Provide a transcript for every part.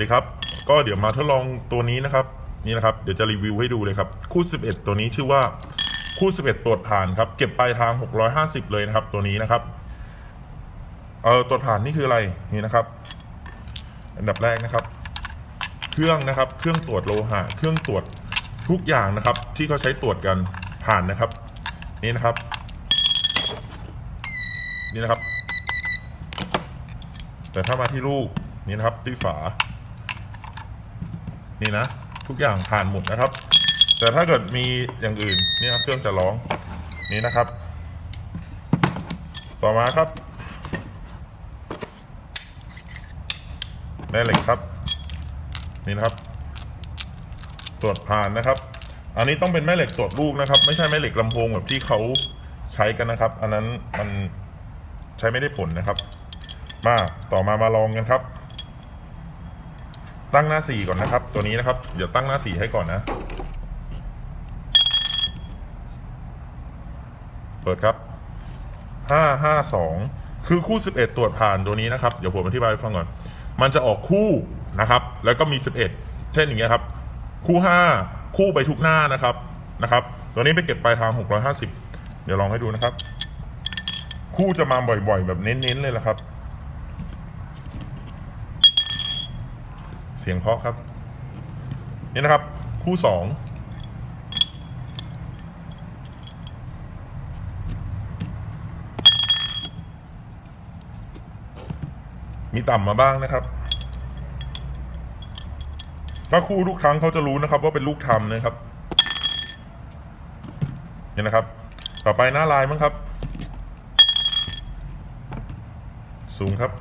ดีครับ ก็เดี๋ยวมาทดลองตัวนี้นะครับ นี่นะครับ เดี๋ยวจะรีวิวให้ดูเลยครับ คู่ 11 ตัวนี้ชื่อว่าคู่ 11 ตรวจผ่านครับ เก็บปลายทาง 650 เลยนะครับ ตัวนี้นะครับ เออตรวจผ่านนี่คืออะไร นี่นะครับ อันดับแรกนะครับ เครื่องนะครับ เครื่องตรวจโลหะ เครื่องตรวจทุกอย่างนะครับ ที่เขาใช้ตรวจกันผ่านนะครับ นี่นะครับ นี่นะครับ แต่ถ้ามาที่ลูกนี่นะครับที่ฝา นี่นะ ทุกอย่างผ่านหมดนะครับ แต่ถ้าเกิดมีอย่างอื่นเนี่ยเครื่องจะร้องนี่นะครับ ต่อมาครับแม่เหล็กครับ นี่นะครับ ตรวจผ่านนะครับ อันนี้ต้องเป็นแม่เหล็กตรวจลูกนะครับ ไม่ใช่แม่เหล็กลำโพงแบบที่เขาใช้กันนะครับ อันนั้นมันใช้ไม่ได้ผลนะครับ มาต่อมามาลองกันครับ ตั้งหน้าสี่ก่อนนะครับ ตัวนี้นะครับ เดี๋ยวตั้งหน้าสี่ให้ก่อนนะ เปิดครับห้าห้าสองคือคู่สิบเอ็ดตรวจผ่านตัวนี้นะครับ เดี๋ยวผมอธิบายให้ฟังก่อน มันจะออกคู่นะครับ แล้วก็มีสิบเอ็ดเช่นอย่างเงี้ยครับ คู่ห้าคู่ไปทุกหน้านะครับนะครับ ตัวนี้ไปเก็บปลายทางหกร้อยห้าสิบเดี๋ยวลองให้ดูนะครับ คู่จะมาบ่อยๆ แบบเน้นๆเลยละครับ เสียงเพาะครับ นี่นะครับ คู่สองมีต่ำมาบ้างนะครับ ถ้าคู่ทุกครั้งเขาจะรู้นะครับ ว่าเป็นลูกทำนะครับนี่นะครับ ต่อไปหน้าลายมั้งครับ สูงครับ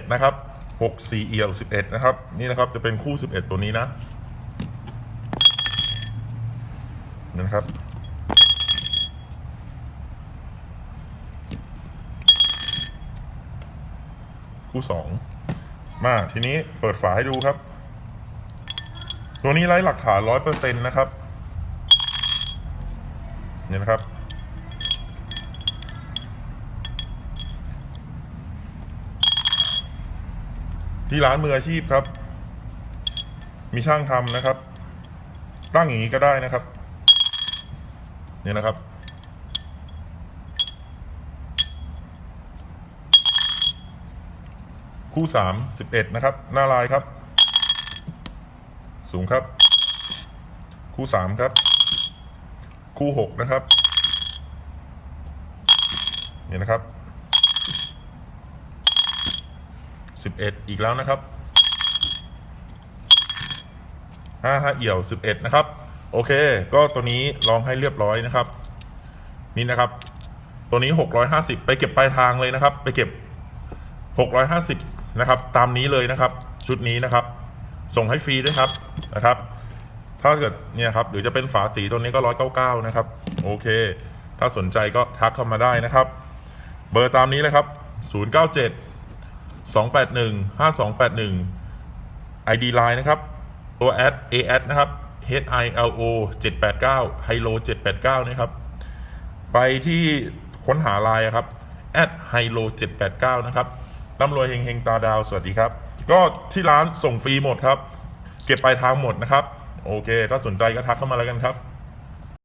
11 นะครับ 6 4เอียว11 นะครับ นี่นะครับจะเป็นคู่ 11 ตัวนี้นะนะครับ คู่ 2 มาทีนี้เปิดฝาให้ดูครับ ตัวนี้ไร้หลักฐาน 100%นะครับ เนี่ยนะครับ ที่ร้านมืออาชีพครับ มีช่างทำนะครับ ตั้งอย่างนี้ก็ได้นะครับนี่นะครับ คู่สามสิบเอ็ดนะครับ หน้าลายครับ สูงครับ คู่สามครับ คู่หกนะครับนี่นะครับ 11 อีกแล้วนะครับ5 5เอี่ยว 11 นะครับ โอเค ก็ตัวนี้ลองให้เรียบร้อยนะครับ นี่นะครับ ตัวนี้ 650 ไปเก็บปลายทางเลยนะครับ ไปเก็บ 650 นะครับ ตามนี้เลยนะครับ ชุดนี้นะครับ ส่งให้ฟรีด้วยครับนะครับ ถ้าเกิดเนี่ยครับหรือจะเป็นฝาสีตัวนี้ก็ 199 นะครับ โอเค ถ้าสนใจก็ทักเข้ามาได้นะครับ เบอร์ตามนี้เลยครับ 097 281 5281 ID Line นะครับตัว a d a d นะครับ h i l o 789 Hilo 789 นะครับ ไปที่ค้นหาไลน์ครับ at hilo 789 นะครับร่ำรวยเฮงๆ ตาดาว สวัสดีครับ ก็ที่ร้านส่งฟรีหมดครับ เก็บปลายทางหมดนะครับ โอเค ถ้าสนใจก็ทักเข้ามาแล้วกันครับ